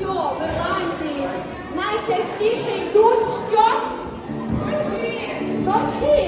що в Ірландії найчастіше йдуть що? Ножі.